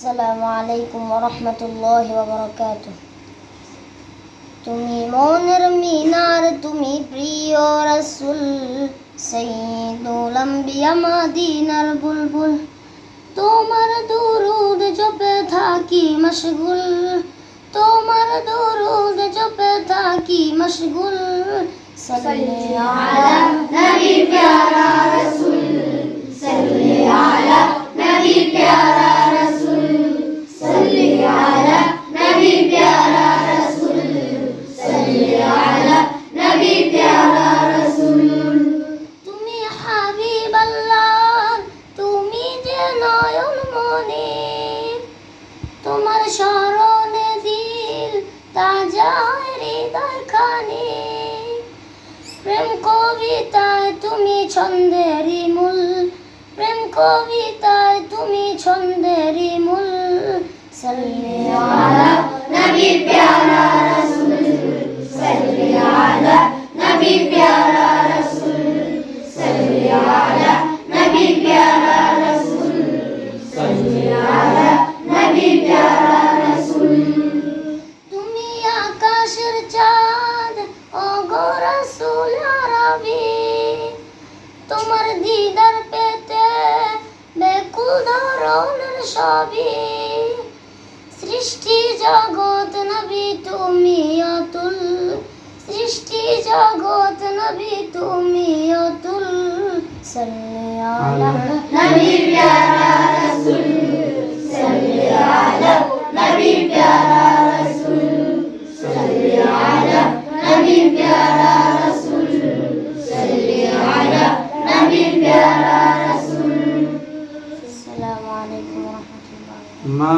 আসসালামু আলাইকুম রহমতুল্লাহ বাবরকাত তুমি মনের মিনার, তুমি প্রিয় রসুল সঈদুল আম্বিয়া মাদিনার বুলবুল। তোমার দুরুদ জপে থাকি মশগুল। তোমার দুরুদ জপে থাকি মশগুল। সাল্লি আলা নবী প্যারা। তাজা হৃদয় খানে প্রেম কবিতায় তুমি ছন্দেরই মূল। প্রেম কবিতায় তুমি ছন্দেরই মূল। সাল্লি আরবি তোমার দিদার পেতে বেকুল ধরনের সবই। সৃষ্টি জগৎ নবী তুমি অতুল। সৃষ্টি জগৎ নবী তুমি অতুল। সাল্লি আলা নবী। মা।